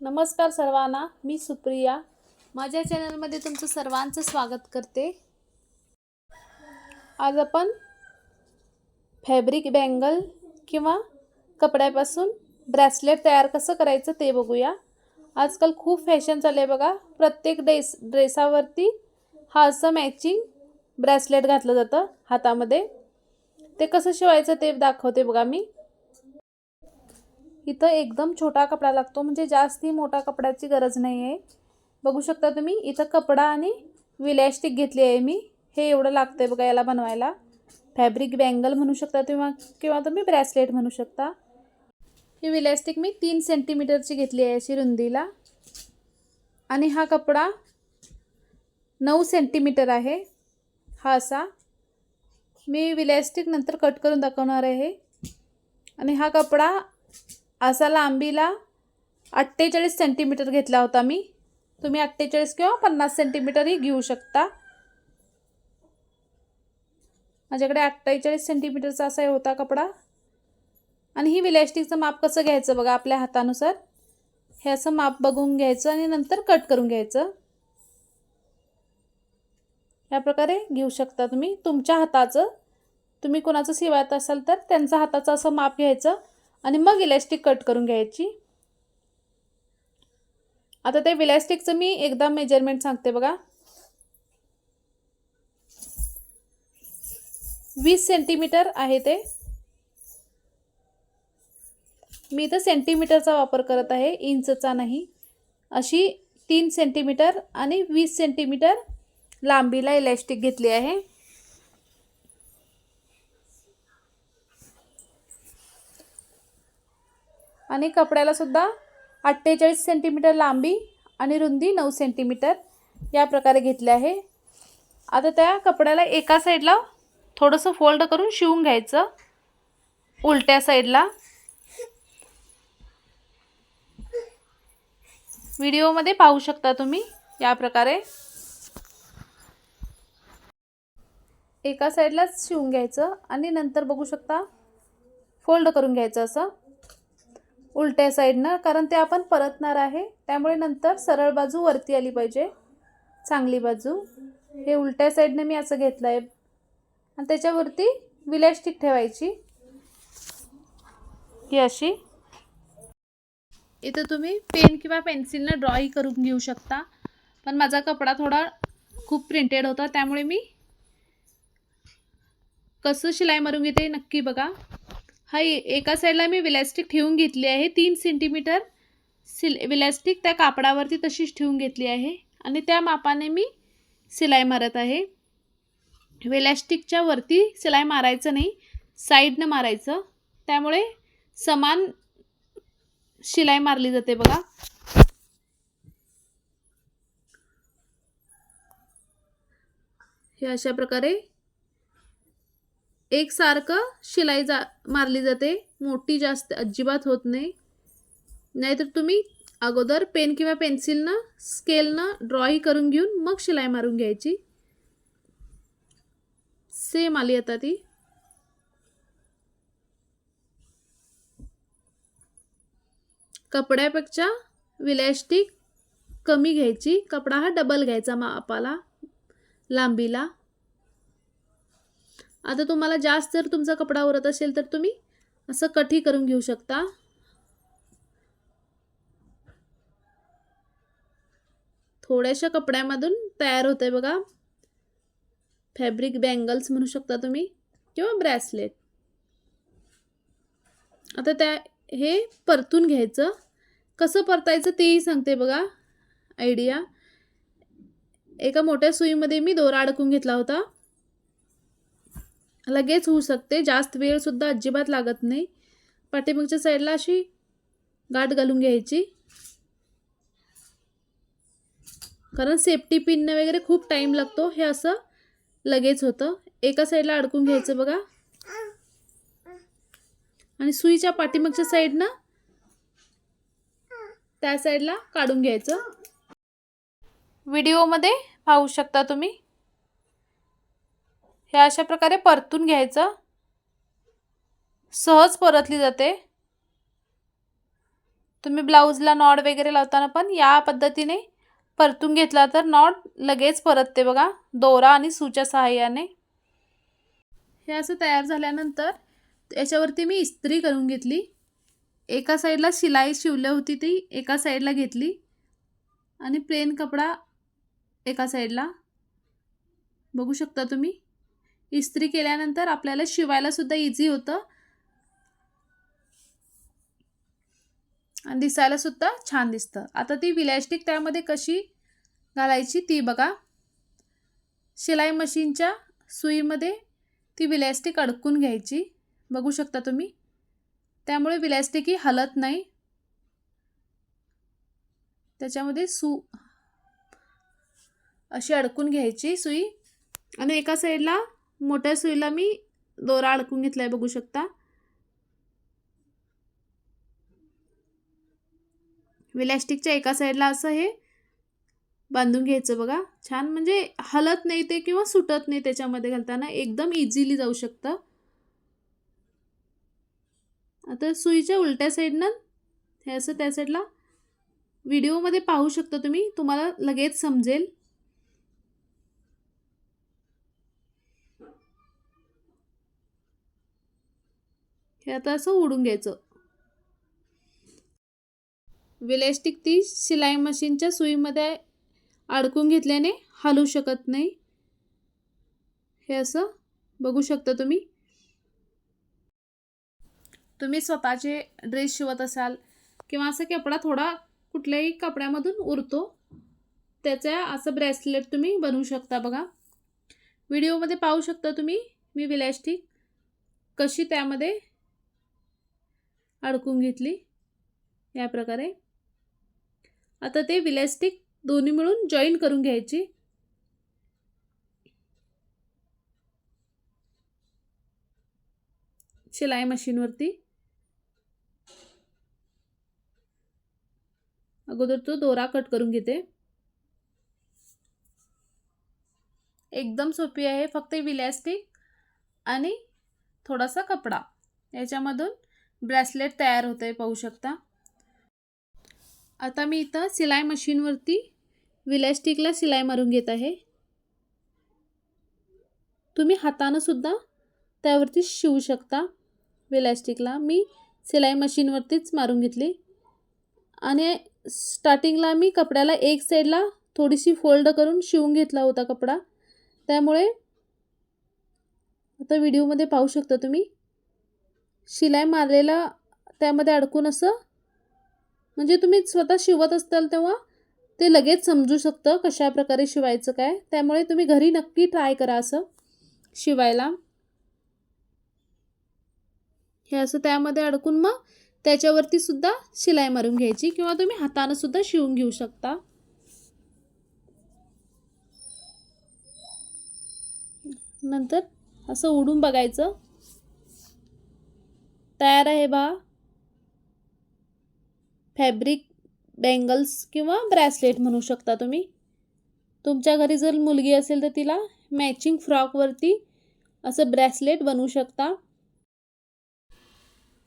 नमस्कार सर्वांना मी सुप्रिया. माझ्या चॅनलमध्ये तुमचं सर्वांचं स्वागत करते. आज आपण फॅब्रिक बँगल किंवा कपड्यापासून ब्रॅसलेट तयार कसं करायचं ते बघूया. आजकाल खूप फॅशन चालू आहे बघा. प्रत्येक ड्रेस ड्रेसावरती हा असं मॅचिंग ब्रॅसलेट घातलं जातं हातामध्ये. ते कसं शिवायचं ते दाखवते बघा मी. इथं एकदम छोटा कपडा लागतो म्हणजे जास्ती मोठा कपड्याची गरज नाही आहे बघू शकता तुम्ही इथं कपडा आणि विलॅस्टिक घेतली आहे मी. हे एवढं लागतं आहे बघा याला बनवायला. फॅब्रिक बँगल म्हणू शकता किंवा किंवा तुम्ही ब्रॅसलेट म्हणू शकता. ही विलॅस्टिक मी तीन सेंटीमीटरची घेतली आहे अशी रुंदीला. आणि हा कपडा नऊ सेंटीमीटर आहे. हा असा. मी विलॅस्टिक नंतर कट करून दाखवणार आहे. आणि हा कपडा असा लांबीला अठ्ठेचाळीस सेंटीमीटर घेतला होता मी. तुम्ही अठ्ठेचाळीस किंवा पन्नास सेंटीमीटरही घेऊ शकता. माझ्याकडे अठ्ठेचाळीस सेंटीमीटरचा असा होता कपडा. आणि ही विलॅस्टिकचं माप कसं घ्यायचं बघा आपल्या हातानुसार. हे असं माप बघून घ्यायचं आणि नंतर कट करून घ्यायचं. या प्रकारे घेऊ शकता तुम्ही. तुमच्या हाताचं. तुम्ही कोणाचं शिवायत असाल तर त्यांचा हाताचं असं माप घ्यायचं. आणि मग इलॅस्टिक कट करून घ्यायची. आता ते विलॅस्टिकचं मी एकदा मेजरमेंट सांगते बघा. वीस सेंटीमीटर आहे ते. मी इथं सेंटीमीटरचा वापर करत आहे इंचचा नाही. अशी तीन सेंटीमीटर आणि वीस सेंटीमीटर लांबीला इलॅस्टिक घेतली आहे. आणि कपड्याला सुद्धा अठ्ठेचाळीस सेंटीमीटर लांबी आणि रुंदी नऊ सेंटीमीटर या प्रकारे घेतले आहे. आता त्या कपड्याला एका साईडला थोडंसं फोल्ड करून शिवून घ्यायचं. उलट्या साईडला व्हिडिओमध्ये पाहू शकता तुम्ही या प्रकारे. एका साईडलाच शिवून घ्यायचं आणि नंतर बघू शकता. फोल्ड करून घ्यायचं असं. उलट्या साईडनं कारण ते आपण परतणार आहे. त्यामुळे नंतर सरळ बाजू वरती आली पाहिजे. चांगली बाजू. हे उलट्या साईडनं मी असं घेतलं आहे आणि त्याच्यावरती विलॅस्टिक ठेवायची. ही अशी. इथं तुम्ही पेन किंवा पेन्सिलनं ड्रॉई करून घेऊ शकता. पण माझा कपडा थोडा खूप प्रिंटेड होता. त्यामुळे मी कसं शिलाई मारून घेते नक्की बघा. हा एका साईडला मी विलॅस्टिक ठेवून घेतली आहे. तीन सेंटीमीटर सिल विलॅस्टिक त्या कापडावरती तशीच ठेवून घेतली आहे. आणि त्या मापाने मी शिलाई मारत आहे. विलॅस्टिकच्या वरती शिलाई मारायचं नाही साईडनं मारायचं. त्यामुळे समान शिलाई मारली जाते बघा. हे अशा प्रकारे एकसारखं शिलाई जा मारली जाते. मोठी जास्त अजिबात होत नाही. नाहीतर तुम्ही अगोदर पेन किंवा पेन्सिलनं स्केलनं ड्रॉई करून घेऊन मग शिलाई मारून घ्यायची. सेम आली आता ती. कपड्यापेक्षा विलॅस्टिक कमी घ्यायची. कपडा हा डबल घ्यायचा मापाला लांबीला. आता तुम्हाला जास्त जर तुमचा कपडा उरत असेल तर तुम्ही असं कठी करून घेऊ शकता. थोड्याशा कपड्यामधून तयार होते बघा. फॅब्रिक बँगल्स म्हणू शकता तुम्ही किंवा ब्रॅसलेट. आता त्या हे परतून घ्यायचं. कसं परतायचं तेही सांगते बघा. आयडिया एका मोठ्या सुईमध्ये मी दोरा अडकून घेतला होता. लगेच होऊ शकते. जास्त वेळसुद्धा अजिबात लागत नाही. पाठीमागच्या साईडला अशी गाठ घालून घ्यायची. कारण सेफ्टी पिननं वगैरे खूप टाईम लागतो. हे असं लगेच होतं. एका साईडला अडकून घ्यायचं बघा. आणि सुईच्या पाठीमागच्या साईडनं त्या साईडला काढून घ्यायचं. व्हिडिओमध्ये पाहू शकता तुम्ही. हे अशा प्रकारे परतून घ्यायचं. सहज परतली जाते. तुम्ही ब्लाऊजला नॉड वगैरे लावताना पण या पद्धतीने परतून घेतला तर नॉड लगेच परतते बघा. दोरा आणि सूच्या सहाय्याने. हे असं तयार झाल्यानंतर याच्यावरती मी इस्त्री करून घेतली. एका साईडला शिलाई शिवली होती ती एका साईडला घेतली. आणि प्लेन कपडा एका साईडला. बघू शकता तुम्ही? इस्त्री केल्यानंतर आपल्याला शिवायला सुद्धा इझी होतं. आणि दिसायला सुद्धा छान दिसतं. आता ती विलॅस्टिक त्यामध्ये कशी घालायची ती बघा. शिलाई मशीनच्या सुईमध्ये ती विलॅस्टिक अडकून घ्यायची. बघू शकता तुम्ही. त्यामुळे विलॅस्टिक ही हलत नाही. त्याच्यामध्ये सू अशी अडकून घ्यायची सुई. आणि एका साईडला मोठ्या सुईला मी दोरा अडकून घेतला आहे बघू शकता. विलॅस्टिकच्या एका साईडला असं हे बांधून घ्यायचं बघा. छान म्हणजे हलत नाही ते किंवा सुटत नाही त्याच्यामध्ये घालताना एकदम इझिली जाऊ शकतं. आता सुईच्या उलट्या साईडनं हे असं त्या साईडला व्हिडिओमध्ये पाहू शकता तुम्ही तुम्हाला लगेच समजेल. हे आता असं ओढून घ्यायचं. विलेस्टिक ती शिलाई मशीनच्या सुईमध्ये अडकून घेतल्याने हलू शकत नाही. हे असं बघू शकता तुम्ही. तुम्ही स्वतःचे ड्रेस शिवत असाल किंवा असा कपडा थोडा कुठल्याही कपड्यामधून उरतो त्याचा असं ब्रेसलेट तुम्ही बनवू शकता बघा. व्हिडिओमध्ये पाहू शकता तुम्ही मी विलॅस्टिक कशी त्यामध्ये अडकून घेतली. या प्रकारे. आता ते विलॅस्टिक दोन्ही मिळून जॉईन करून घ्यायची. शिलाई मशीनवरती अगोदर तो दोरा कट करून घेते. एकदम सोपी आहे फक्त विलॅस्टिक आणि थोडासा कपडा. याच्यामधून ब्रेसलेट तयार होतं आहे पाहू शकता. आता मी इथं सिलाई मशीनवरती विलॅस्टिकला सिलाई मारून घेत आहे. तुम्ही हातानंसुद्धा त्यावरती शिवू शकता विलॅस्टिकला मी सिलाई मशीनवरतीच मारून घेतली. आणि स्टार्टिंगला मी कपड्याला एक साईडला थोडीशी फोल्ड करून शिवून घेतला होता कपडा. त्यामुळे आता व्हिडिओमध्ये पाहू शकता तुम्ही. शिलाई मारलेला त्यामध्ये अडकून असं? म्हणजे तुम्ही स्वतः शिवत असताल तेव्हा ते लगेच समजू शकतं कशा प्रकारे शिवायचं काय? त्यामुळे तुम्ही घरी नक्की ट्राय करा असं शिवायला. हे असं त्यामध्ये अडकून मग त्याच्यावरती सुद्धा शिलाई मारून घ्यायची किंवा तुम्ही हातानं सुद्धा शिवून घेऊ शकता. नंतर असं उडून बघायचं. तयार आहे बा. फॅब्रिक बँगल्स किंवा ब्रॅसलेट म्हणू शकता तुम्ही. तुमच्या घरी जर मुलगी असेल तर तिला मॅचिंग फ्रॉकवरती असं ब्रॅसलेट बनवू शकता.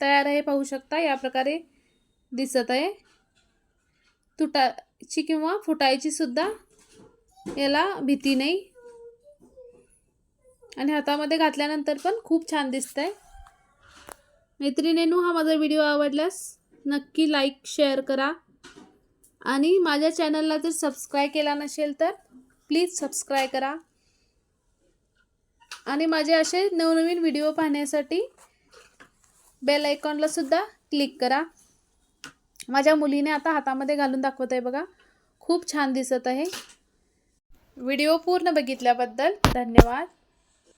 तयार आहे पाहू शकता या प्रकारे दिसत आहे. तुटाची किंवा फुटायची सुद्धा याला भीती नाही. आणि हातामध्ये घातल्यानंतर पण खूप छान दिसत आहे मैत्रिणींनो हा माझा व्हिडिओ आवडल्यास नक्की लाईक शेअर करा. आणि माझ्या चॅनलला जर सबस्क्राईब केला नसेल तर प्लीज सबस्क्राईब करा. आणि माझे असे नवनवीन व्हिडिओ पाहण्यासाठी बेल आयकॉनला सुद्धा क्लिक करा. माझ्या मुलीने आता हातामध्ये घालून दाखवत आहे बघा. खूप छान दिसत आहे. व्हिडिओ पूर्ण बघितल्याबद्दल धन्यवाद.